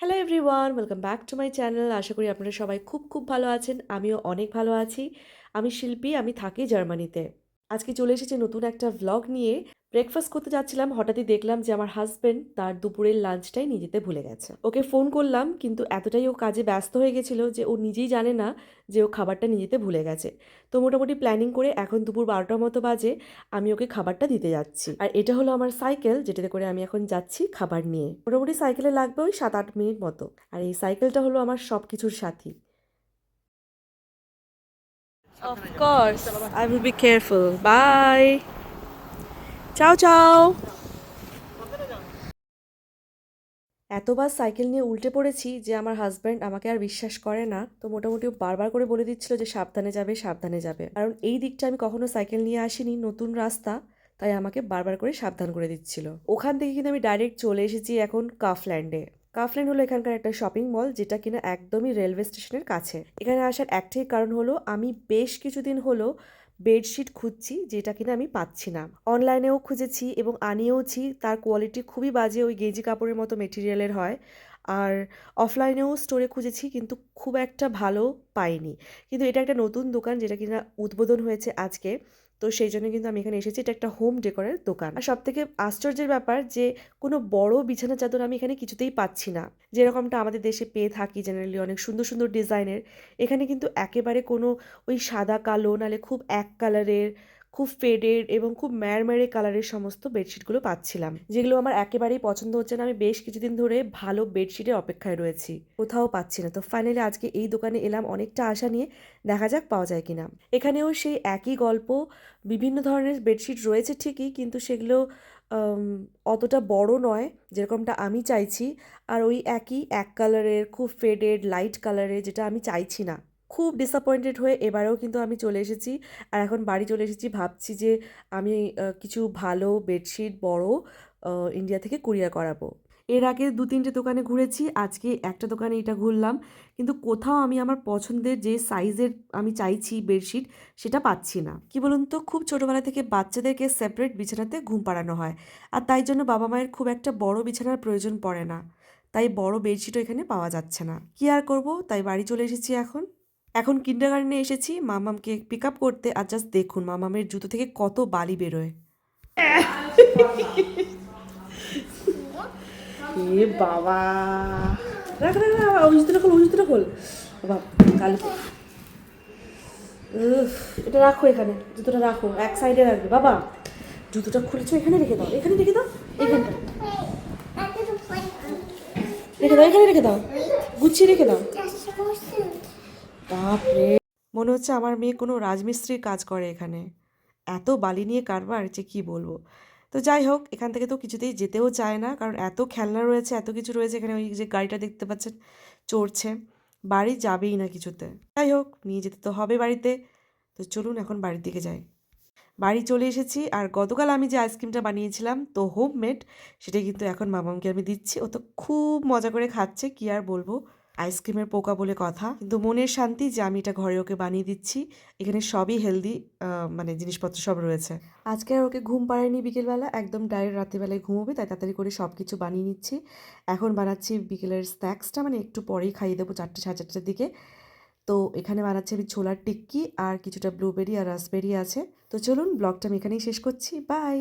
Hello everyone welcome back to my channel আশা করি আপনারা সবাই খুব খুব ভালো আছেন, আমিও অনেক ভালো আছি। আমি শিল্পী, আমি থাকি জার্মানিতে। আজকে চলে এসেছি নতুন একটা ভ্লগ নিয়ে। ব্রেকফাস্ট করতে যাচ্ছিলাম হঠাৎই দেখলাম যে আমার হাজব্যান্ড তার দুপুরের লাঞ্চটাই নিয়ে যেতে ভুলে গেছে। ওকে ফোন করলাম কিন্তু এতটাই ও কাজে ব্যস্ত হয়ে গেছিল যে ও নিজেই জানে না যে ও খাবারটা নিয়ে যেতে ভুলে গেছে। তো মোটামুটি প্ল্যানিং করে এখন দুপুর বারোটার মতো বাজে আমি ওকে খাবারটা দিতে যাচ্ছি। আর এটা হলো আমার সাইকেল যেটাতে করে আমি এখন যাচ্ছি খাবার নিয়ে। মোটামুটি সাইকেলে লাগবে ওই সাত আট মিনিট মতো। আর এই সাইকেলটা হলো আমার সব কিছুর সাথী course, I will be careful. Bye. Ciao, চাও। এতবার সাইকেল নিয়ে উল্টে পড়েছি যে আমার হাজব্যান্ড আমাকে আর বিশ্বাস করে না। তো মোটামুটি বারবার করে বলে দিচ্ছিল যে সাবধানে যাবে সাবধানে যাবে। কারণ এই দিকটা আমি কখনো সাইকেল নিয়ে আসিনি নতুন রাস্তা। তাই আমাকে বারবার করে সাবধান করে দিচ্ছিল। ওখান থেকে কিন্তু আমি ডাইরেক্ট চলে এসেছি এখন কাফল্যান্ডে কাফল্যান্ড হলো এখানকার একটা শপিং মল যেটা কিনা একদমই রেলওয়ে স্টেশনের কাছে। এখানে আসার একটাই কারণ হলো আমি বেশ কিছুদিন হলো বেডশিট খুঁজছি যেটা কিনা আমি পাচ্ছি না। অনলাইনেও খুঁজেছি এবং আনিয়েওছি, তার কোয়ালিটি খুবই বাজে, ওই গেঞ্জি কাপড়ের মতো মেটেরিয়ালের হয়। আর অফলাইনেও স্টোরে খুঁজেছি, কিন্তু খুব একটা ভালো পাইনি। কিন্তু এটা একটা নতুন দোকান যেটা কিনা উদ্বোধন হয়েছে আজকে, তো সেই জন্য কিন্তু আমি এখানে এসেছি। এটা একটা হোম ডেকোরের দোকান। আর সব থেকে আশ্চর্যের ব্যাপার যে, কোনো বড় বিছানা চাদর আমি এখানে কিছুতেই পাচ্ছি না। যেরকমটা আমাদের দেশে পেয়ে থাকি জেনারেলি অনেক সুন্দর সুন্দর ডিজাইনের এখানে কিন্তু একেবারে কোনো ওই সাদা, কালো, নালে খুব এক কালারের খুব ফেডেড এবং খুব ম্যারম্যারে কালারের সমস্ত বেডশিটগুলো পাচ্ছিলাম, যেগুলো আমার একেবারেই পছন্দ হচ্ছে না। আমি বেশ কিছুদিন ধরে ভালো বেডশিটের অপেক্ষায় রয়েছি, কোথাও পাচ্ছি না। তো ফাইনালি আজকে এই দোকানে এলাম অনেকটা আশা নিয়ে, দেখা যাক পাওয়া যায় কিনা। এখানেও সেই একই গল্প, বিভিন্ন ধরনের বেডশিট রয়েছে ঠিকই, কিন্তু সেগুলো অতটা বড় নয় যেরকমটা আমি চাইছি। আর ওই একই এক কালারের খুব ফেডেড লাইট কালারের যেটা আমি চাইছি না। খুব ডিসঅ্যাপয়েন্টেড হয়ে এবারেও কিন্তু আমি চলে এসেছি। আর এখন বাড়ি চলে এসেছি, ভাবছি যে আমি কিছু ভালো বেডশিট বড় ইন্ডিয়া থেকে কুরিয়ার করাবো। এর আগে দু তিনটে দোকানে ঘুরেছি, আজকে একটা দোকানে এটা ঘুরলাম। কিন্তু কোথাও আমি আমার পছন্দের যে সাইজের আমি চাইছি বেডশিট সেটা পাচ্ছি না। কি বলুন তো? খুব ছোটোবেলা থেকে বাচ্চাদেরকে সেপারেট বিছানাতে ঘুম পাড়ানো হয়। আর তাই জন্য বাবা মায়ের খুব একটা বড় বিছানার প্রয়োজন পড়ে না। তাই বড় বেডশিটও এখানে পাওয়া যাচ্ছে না। কি আর করব? তাই বাড়ি চলে এসেছি এখন। এখন কিন্ডার গার্ডেনে এসেছি, মামামকে পিক আপ করতে আর জাস্ট দেখুন মামামের জুতো থেকে কত বালি বেরোয়। এ বাবা। রাখ রাখ খোল খোল। বাবা এটা রাখো এখানে, জুতোটা রাখো, এক সাইডে বাবা, জুতোটা খুলেছো, এখানে রেখে দাও, এখানে রেখে দাও, এখানটা। রেখে দাও, এখানে রেখে দাও, গুছিয়ে রেখে দাও। বাপরে। মনে হচ্ছে আমার মেয়ে কোনো রাজমিস্ত্রির কাজ করে এখানে। এত বালি নিয়ে কারবার, যে কি বলব? তো যাই হোক, এখান থেকে তো কিছুতেই যেতেও চায় না, কারণ এত খেলনা রয়েছে, এত কিছু রয়েছে এখানে ওই যে গাড়িটা দেখতে পাচ্ছেন, চড়ছে। বাড়ি যাবেই না কিছুতে। যাই হোক, নিয়ে যেতে তো হবে বাড়িতে। তো চলুন এখন বাড়ির দিকে যাই। বাড়ি চলে এসেছি, আর গতকাল আমি যে আইসক্রিমটা বানিয়েছিলাম, তো হোমমেড সেটা কিন্তু এখন মামামকে আমি দিচ্ছি। ও তো খুব মজা করে খাচ্ছে, কি আর বলব? আইসক্রিমের পোকা বলে কথা। কিন্তু মনের শান্তি যে আমি এটা ঘরে ওকে বানিয়ে দিচ্ছি, এখানে সবই হেলদি মানে জিনিসপত্র সব রয়েছে। আজকে আর ওকে ঘুম পাড়ায়নি বিকেলবেলা, একদম ডাইরেক্ট রাত্রিবেলায় ঘুমোবে, তাই তাড়াতাড়ি করে সব কিছু বানিয়ে নিচ্ছি। এখন বানাচ্ছি বিকেলের স্ন্যাক্সটা মানে একটু পরেই খাইয়ে দেবো চারটে, সাড়ে চারটের দিকে। তো এখানে বানাচ্ছি আমি ছোলার টিক্কি আর কিছুটা ব্লুবেরি আর রাসবেরি আছে। তো চলুন ব্লগটা আমি এখানেই শেষ করছি। বাই